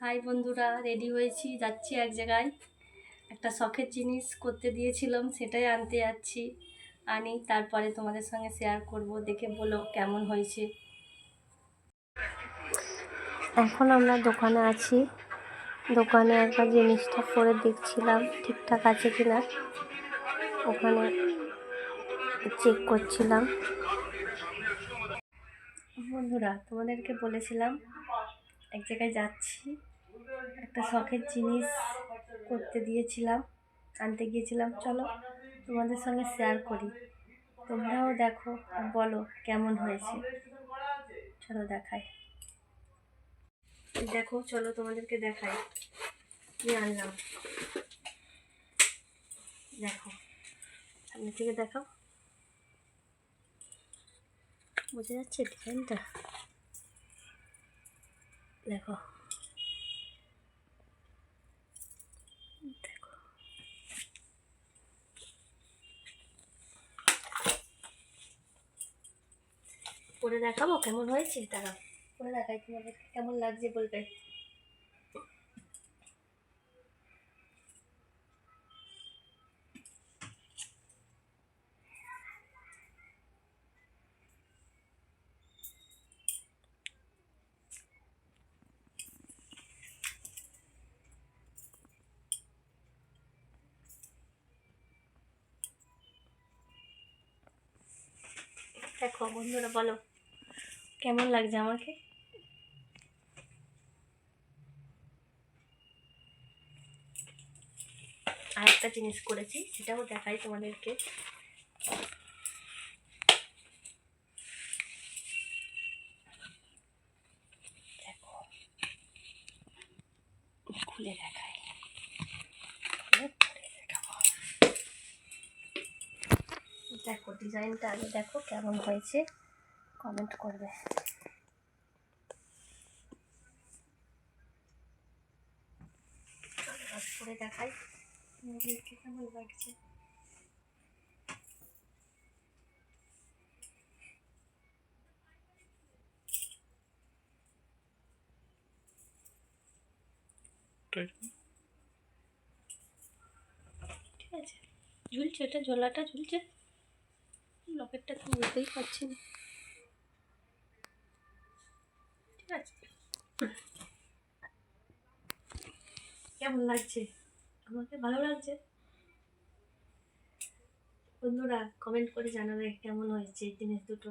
High বন্ধুরা ready হয়েছি যাচ্ছি এক জায়গায়। একটা শখের জিনিস করতে দিয়েছিলাম সেটাই আনতে যাচ্ছি। আনি তারপরে তোমাদের সঙ্গে শেয়ার করব দেখে বলো কেমন হয়েছে। এখন আমরা দোকানে আছি। দোকানে একবার জিনিসটা করে দেখছিলাম ঠিকঠাক আছে কিনা। ওখানে চেক করছিলাম। বন্ধুরা তোমাদেরকে বলেছিলাম এক জায়গায় যাচ্ছি। একটা শখের জিনিস করতে দিয়েছিলাম, আনতে গিয়েছিলাম। চলো তোমাদের সঙ্গে শেয়ার করি। তোমরাও দেখো বলো কেমন হয়েছে। চলো দেখাই। দেখো, চলো তোমাদেরকে দেখাই। কি আনলাম? দেখো, সামনে থেকে দেখাও। বোঝা যাচ্ছে ডিজাইনটা? দেখো। পরে দেখাবো কেমন হয়েছে? দাঁড়াও পরে দেখাই তোমাদের কেমন লাগছে বলবে। দেখো বন্ধুরা বলো। কেমন লাগছে আমাকে? আর একটা জিনিস করেছি, সেটাও দেখাই তোমাদেরকে। খুলে দেখাই। দেখো ডিজাইনটা আগে দেখো কেমন হয়েছে। কমেন্ট করবে। করে দেখাই। তোমাদেরকে কেমন লাগছে? ঠিক আছে। ঝুলছে এটা ঝোলাটা ঝুলছে। লকেটটা তো বুঝতেই পারছি না ঠিক আছে কেমন লাগছে? আমাকে ভালো লাগছে? বন্ধুরা কমেন্ট করে জানাবে কেমন হয়েছে এই জিনিস দুটো।